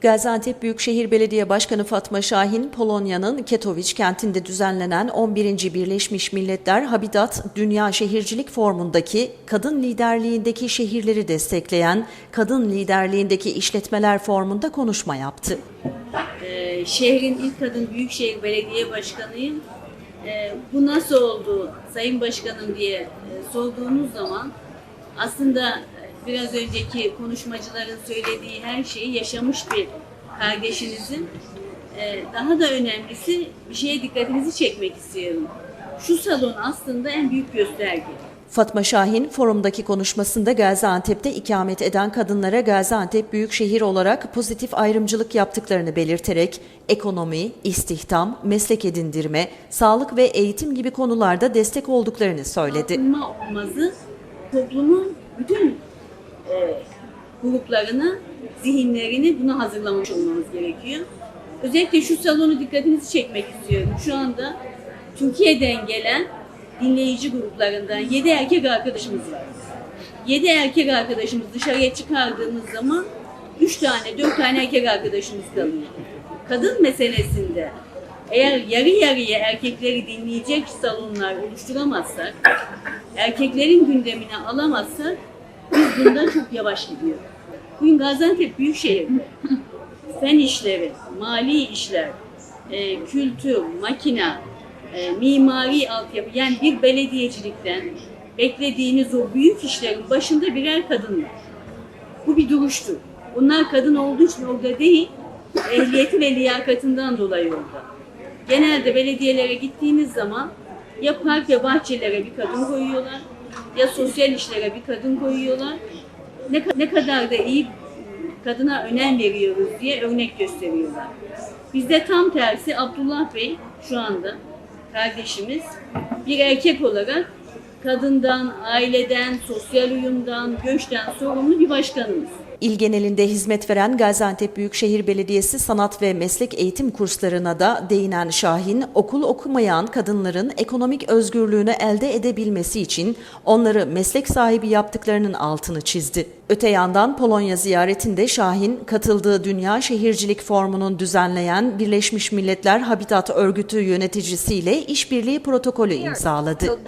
Gaziantep Büyükşehir Belediye Başkanı Fatma Şahin, Polonya'nın Katowice kentinde düzenlenen 11. Birleşmiş Milletler Habitat Dünya Şehircilik Forumu'ndaki kadın liderliğindeki şehirleri destekleyen kadın liderliğindeki işletmeler formunda konuşma yaptı. Ee, şehrin ilk kadın büyükşehir belediye başkanıyım. Ee, bu nasıl oldu sayın başkanım diye e, sorduğunuz zaman aslında biraz önceki konuşmacıların söylediği her şeyi yaşamış bir kardeşinizin e, daha da önemlisi bir şeye dikkatinizi çekmek istiyorum. Şu salon aslında en büyük gösterge. Fatma Şahin forumdaki konuşmasında Gaziantep'te ikamet eden kadınlara Gaziantep Büyükşehir olarak pozitif ayrımcılık yaptıklarını belirterek ekonomi, istihdam, meslek edindirme, sağlık ve eğitim gibi konularda destek olduklarını söyledi. kalkınma olmazı toplumun bütün gruplarını, zihinlerini buna hazırlamış olmamız gerekiyor. Özellikle şu salonu dikkatinizi çekmek istiyorum. Şu anda Türkiye'den gelen dinleyici gruplarından 7 erkek arkadaşımız var. 7 erkek arkadaşımız dışarıya çıkardığımız zaman 3 tane, 4 tane erkek arkadaşımız kalıyor. Kadın meselesinde eğer yarı yarıya erkekleri dinleyecek salonlar oluşturamazsak, erkeklerin gündemine alamazsak biz bundan çok yavaş gidiyor. Bugün Gaziantep Büyükşehir'de fen işleri, mali işler, e, kültür, makina, e, mimari altyapı yani bir belediyecilikten beklediğiniz o büyük işlerin başında birer kadın var. Bu bir duruştur. Onlar kadın olduğu için orada değil, ehliyeti ve liyakatından dolayı orada. Genelde belediyelere gittiğiniz zaman ya park ve bahçelere bir kadın koyuyorlar, ya sosyal işlere bir kadın koyuyorlar. Ne, ne kadar da iyi kadına önem veriyoruz diye örnek gösteriyorlar. Bizde tam tersi Abdullah Bey şu anda kardeşimiz bir erkek olarak kadından, aileden, sosyal uyumdan, göçten sorumlu bir başkanımız. İl genelinde hizmet veren Gaziantep Büyükşehir Belediyesi sanat ve meslek eğitim kurslarına da değinen Şahin, okul okumayan kadınların ekonomik özgürlüğünü elde edebilmesi için onları meslek sahibi yaptıklarının altını çizdi. Öte yandan Polonya ziyaretinde Şahin, katıldığı Dünya Şehircilik Formu'nun düzenleyen Birleşmiş Milletler Habitat Örgütü yöneticisiyle işbirliği protokolü imzaladı. So